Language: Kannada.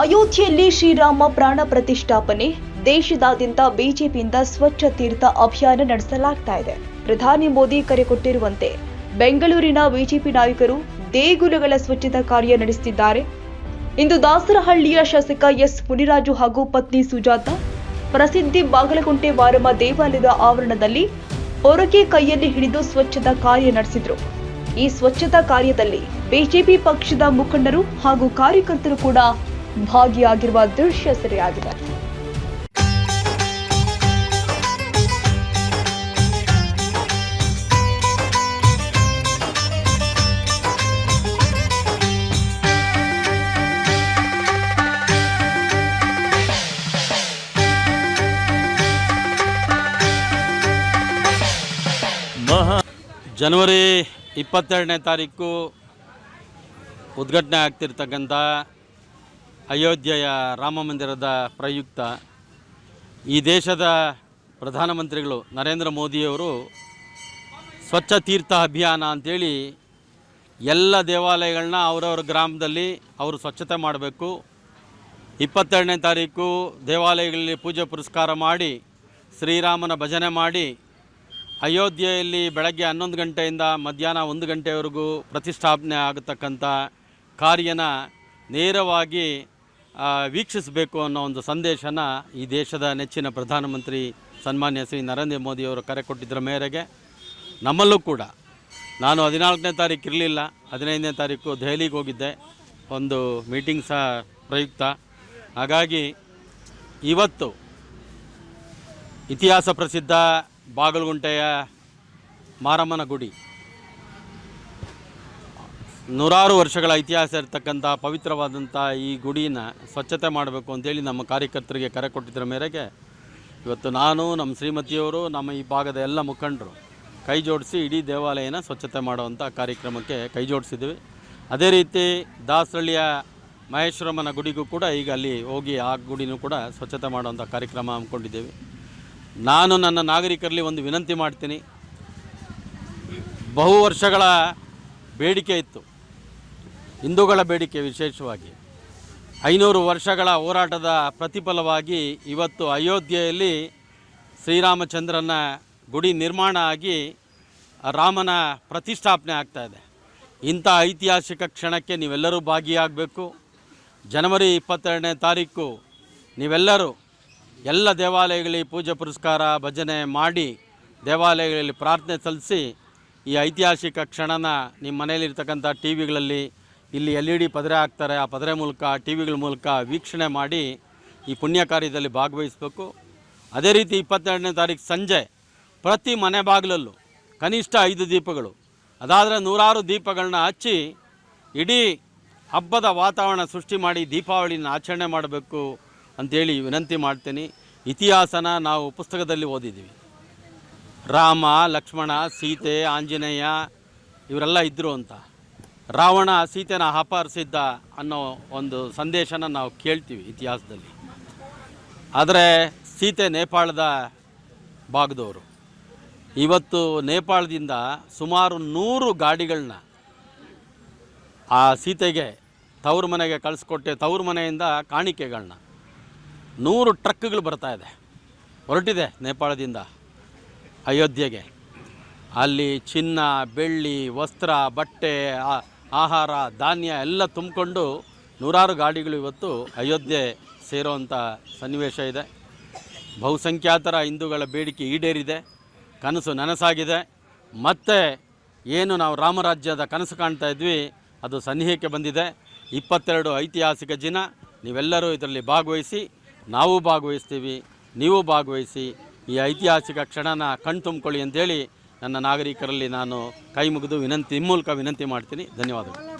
ಅಯೋಧ್ಯೆಯಲ್ಲಿ ಶ್ರೀರಾಮ ಪ್ರಾಣ ಪ್ರತಿಷ್ಠಾಪನೆ, ದೇಶದಾದ್ಯಂತ ಬಿಜೆಪಿಯಿಂದ ಸ್ವಚ್ಛ ತೀರ್ಥ ಅಭಿಯಾನ ನಡೆಸಲಾಗ್ತಾ ಇದೆ. ಪ್ರಧಾನಿ ಮೋದಿ ಕರೆ ಕೊಟ್ಟಿರುವಂತೆ, ಬೆಂಗಳೂರಿನ ಬಿಜೆಪಿ ನಾಯಕರು ದೇಗುಲಗಳ ಸ್ವಚ್ಛತಾ ಕಾರ್ಯ ನಡೆಸುತ್ತಿದ್ದಾರೆ. ಇಂದು ದಾಸರಹಳ್ಳಿಯ ಶಾಸಕ ಎಸ್ ಮುನಿರಾಜು ಹಾಗೂ ಪತ್ನಿ ಸುಜಾತ, ಪ್ರಸಿದ್ಧಿ ಬಾಗಲಕುಂಟೆ ಮಾರಮ್ಮ ದೇವಾಲಯದ ಆವರಣದಲ್ಲಿ ಹೊರಗೆ ಕೈಯಲ್ಲಿ ಹಿಡಿದು ಸ್ವಚ್ಛತಾ ಕಾರ್ಯ ನಡೆಸಿದ್ರು. ಈ ಸ್ವಚ್ಛತಾ ಕಾರ್ಯದಲ್ಲಿ ಬಿಜೆಪಿ ಪಕ್ಷದ ಮುಖಂಡರು ಹಾಗೂ ಕಾರ್ಯಕರ್ತರು ಕೂಡ ಭಾಗಿಯಾಗಿರುವ ದೃಶ್ಯ ಸೆರೆಯಾಗಿದೆ. ಜನವರಿ ಇಪ್ಪತ್ತೆರಡನೇ ತಾರೀಕು ಉದ್ಘಾಟನೆ ಆಗ್ತಿರ್ತಕ್ಕಂಥ ಅಯೋಧ್ಯೆಯ ರಾಮ ಮಂದಿರದ ಪ್ರಯುಕ್ತ ಈ ದೇಶದ ಪ್ರಧಾನಮಂತ್ರಿಗಳು ನರೇಂದ್ರ ಮೋದಿಯವರು ಸ್ವಚ್ಛ ತೀರ್ಥ ಅಭಿಯಾನ ಅಂಥೇಳಿ ಎಲ್ಲ ದೇವಾಲಯಗಳನ್ನ ಅವರವ್ರ ಗ್ರಾಮದಲ್ಲಿ ಅವರು ಸ್ವಚ್ಛತೆ ಮಾಡಬೇಕು. ಇಪ್ಪತ್ತೆರಡನೇ ತಾರೀಕು ದೇವಾಲಯಗಳಲ್ಲಿ ಪೂಜೆ ಪುರಸ್ಕಾರ ಮಾಡಿ ಶ್ರೀರಾಮನ ಭಜನೆ ಮಾಡಿ ಅಯೋಧ್ಯೆಯಲ್ಲಿ ಬೆಳಗ್ಗೆ ಹನ್ನೊಂದು ಗಂಟೆಯಿಂದ ಮಧ್ಯಾಹ್ನ ಒಂದು ಗಂಟೆವರೆಗೂ ಪ್ರತಿಷ್ಠಾಪನೆ ಆಗತಕ್ಕಂಥ ಕಾರ್ಯನ ನೇರವಾಗಿ ವೀಕ್ಷಿಸಬೇಕು ಅನ್ನೋ ಒಂದು ಸಂದೇಶನ ಈ ದೇಶದ ನೆಚ್ಚಿನ ಪ್ರಧಾನಮಂತ್ರಿ ಸನ್ಮಾನ್ಯ ಶ್ರೀ ನರೇಂದ್ರ ಮೋದಿಯವರು ಕರೆ ಕೊಟ್ಟಿದ್ದರ ಮೇರೆಗೆ ನಮ್ಮಲ್ಲೂ ಕೂಡ. ನಾನು ಹದಿನಾಲ್ಕನೇ ತಾರೀಕು ಇರಲಿಲ್ಲ, ಹದಿನೈದನೇ ತಾರೀಕು ದೆಹಲಿಗೆ ಹೋಗಿದ್ದೆ, ಒಂದು ಮೀಟಿಂಗ್ ಸಹ ಪ್ರಯುಕ್ತ. ಹಾಗಾಗಿ ಇವತ್ತು ಇತಿಹಾಸ ಪ್ರಸಿದ್ಧ ಬಾಗಲಗುಂಟೆಯ ಮಾರಮ್ಮನ ಗುಡಿ ನೂರಾರು ವರ್ಷಗಳ ಇತಿಹಾಸ ಇರತಕ್ಕಂಥ ಪವಿತ್ರವಾದಂಥ ಈ ಗುಡಿನ ಸ್ವಚ್ಛತೆ ಮಾಡಬೇಕು ಅಂತೇಳಿ ನಮ್ಮ ಕಾರ್ಯಕರ್ತರಿಗೆ ಕರೆ ಕೊಟ್ಟಿದ್ದರ ಮೇರೆಗೆ ಇವತ್ತು ನಾನು, ನಮ್ಮ ಶ್ರೀಮತಿಯವರು, ನಮ್ಮ ಈ ಭಾಗದ ಎಲ್ಲ ಮುಖಂಡರು ಕೈ ಜೋಡಿಸಿ ಇಡೀ ದೇವಾಲಯನ ಸ್ವಚ್ಛತೆ ಮಾಡುವಂಥ ಕಾರ್ಯಕ್ರಮಕ್ಕೆ ಕೈ ಜೋಡಿಸಿದ್ವಿ ಅದೇ ರೀತಿ ದಾಸರಳ್ಳಿಯ ಮಹೇಶ್ವರಮ್ಮನ ಗುಡಿಗೂ ಕೂಡ ಈಗ ಅಲ್ಲಿ ಹೋಗಿ ಆ ಗುಡಿನೂ ಕೂಡ ಸ್ವಚ್ಛತೆ ಮಾಡುವಂಥ ಕಾರ್ಯಕ್ರಮ ಹಮ್ಮಿಕೊಂಡಿದ್ದೇವೆ. ನಾನು ನನ್ನ ನಾಗರಿಕರಲ್ಲಿ ಒಂದು ವಿನಂತಿ ಮಾಡ್ತೀನಿ. ಬಹು ವರ್ಷಗಳ ಬೇಡಿಕೆ ಇತ್ತು. ಹಿಂದೂಗಳ ಬೇಡಿಕೆ ವಿಶೇಷವಾಗಿ. ಐನೂರು ವರ್ಷಗಳ ಹೋರಾಟದ ಪ್ರತಿಫಲವಾಗಿ ಇವತ್ತು ಅಯೋಧ್ಯೆಯಲ್ಲಿ ಶ್ರೀರಾಮಚಂದ್ರನ ಗುಡಿ ನಿರ್ಮಾಣ ಆಗಿ ರಾಮನ ಪ್ರತಿಷ್ಠಾಪನೆ ಆಗ್ತಾ ಇದೆ. ಇಂಥ ಐತಿಹಾಸಿಕ ಕ್ಷಣಕ್ಕೆ ನೀವೆಲ್ಲರೂ ಭಾಗಿಯಾಗಬೇಕು. ಜನವರಿ ಇಪ್ಪತ್ತೆರಡನೇ ತಾರೀಕು ನೀವೆಲ್ಲರೂ ಎಲ್ಲ ದೇವಾಲಯಗಳಿಗೆ ಪೂಜೆ ಪುರಸ್ಕಾರ, ಭಜನೆ ಮಾಡಿ ದೇವಾಲಯಗಳಲ್ಲಿ ಪ್ರಾರ್ಥನೆ ಸಲ್ಲಿಸಿ ಈ ಐತಿಹಾಸಿಕ ಕ್ಷಣನ ನಿಮ್ಮ ಮನೆಯಲ್ಲಿರ್ತಕ್ಕಂಥ ಟಿ ವಿಗಳಲ್ಲಿ ಇಲ್ಲಿ ಎಲ್ ಇ ಡಿ ಪದರೆ ಹಾಕ್ತಾರೆ. ಆ ಪದರೆ ಮೂಲಕ ಟಿ ವಿಗಳ ಮೂಲಕ ವೀಕ್ಷಣೆ ಮಾಡಿ ಈ ಪುಣ್ಯ ಕಾರ್ಯದಲ್ಲಿ ಭಾಗವಹಿಸಬೇಕು. ಅದೇ ರೀತಿ ಇಪ್ಪತ್ತೆರಡನೇ ತಾರೀಕು ಸಂಜೆ ಪ್ರತಿ ಮನೆ ಬಾಗಿಲಲ್ಲೂ ಕನಿಷ್ಠ ಐದು ದೀಪಗಳು. ಅದಾದರೆ ನೂರಾರು ದೀಪಗಳನ್ನ ಹಚ್ಚಿ ಇಡೀ ಹಬ್ಬದ ವಾತಾವರಣ ಸೃಷ್ಟಿ ಮಾಡಿ ದೀಪಾವಳಿನ ಆಚರಣೆ ಮಾಡಬೇಕು ಅಂತೇಳಿ ವಿನಂತಿ ಮಾಡ್ತೀನಿ. ಇತಿಹಾಸನ ನಾವು ಪುಸ್ತಕದಲ್ಲಿ ಓದಿದ್ದೀವಿ. ರಾಮ, ಲಕ್ಷ್ಮಣ, ಸೀತೆ, ಆಂಜನೇಯ, ಇವರೆಲ್ಲ ಇದ್ದರು ಅಂತ. ರಾವಣ ಸೀತೆನ ಅಪಹರಿಸಿದ್ದ ಅನ್ನೋ ಒಂದು ಸಂದೇಶನ ನಾವು ಕೇಳ್ತೀವಿ ಇತಿಹಾಸದಲ್ಲಿ. ಆದರೆ ಸೀತೆ ನೇಪಾಳದ ಭಾಗದವರು. ಇವತ್ತು ನೇಪಾಳದಿಂದ ಸುಮಾರು ನೂರು ಗಾಡಿಗಳನ್ನ ಆ ಸೀತೆಗೆ ತವ್ರ ಮನೆಗೆ ಕಳಿಸ್ಕೊಟ್ಟೆ, ತವ್ರ ಮನೆಯಿಂದ ಕಾಣಿಕೆಗಳನ್ನ ನೂರು ಟ್ರಕ್ಗಳು ಬರ್ತಾ ಇದೆ. ಹೊರಟಿದೆ ನೇಪಾಳದಿಂದ ಅಯೋಧ್ಯೆಗೆ. ಅಲ್ಲಿ ಚಿನ್ನ, ಬೆಳ್ಳಿ, ವಸ್ತ್ರ, ಬಟ್ಟೆ ಆಹಾರ, ಧಾನ್ಯ ಎಲ್ಲ ತುಂಬಿಕೊಂಡು ನೂರಾರು ಗಾಡಿಗಳು ಇವತ್ತು ಅಯೋಧ್ಯೆ ಸೇರೋವಂಥ ಸನ್ನಿವೇಶ ಇದೆ. ಬಹುಸಂಖ್ಯಾತರ ಹಿಂದೂಗಳ ಬೇಡಿಕೆ ಈಡೇರಿದೆ, ಕನಸು ನನಸಾಗಿದೆ. ಮತ್ತೆ ಏನು ನಾವು ರಾಮರಾಜ್ಯದ ಕನಸು ಕಾಣ್ತಾ ಇದ್ವಿ, ಅದು ಸನ್ನಿಹಕ್ಕೆ ಬಂದಿದೆ. ಇಪ್ಪತ್ತೆರಡು ಐತಿಹಾಸಿಕ ದಿನ, ನೀವೆಲ್ಲರೂ ಇದರಲ್ಲಿ ಭಾಗವಹಿಸಿ, ನಾವು ಭಾಗವಹಿಸ್ತೀವಿ, ನೀವು ಭಾಗವಹಿಸಿ, ಈ ಐತಿಹಾಸಿಕ ಕ್ಷಣನ ಕಣ್ತುಂಬ್ಕೊಳ್ಳಿ ಅಂತೇಳಿ ನನ್ನ ನಾಗರಿಕರಲ್ಲಿ ನಾನು ಕೈ ಮುಗಿದು ವಿನಂತಿ ಮೂಲಕ ವಿನಂತಿ ಮಾಡ್ತೀನಿ. ಧನ್ಯವಾದಗಳು.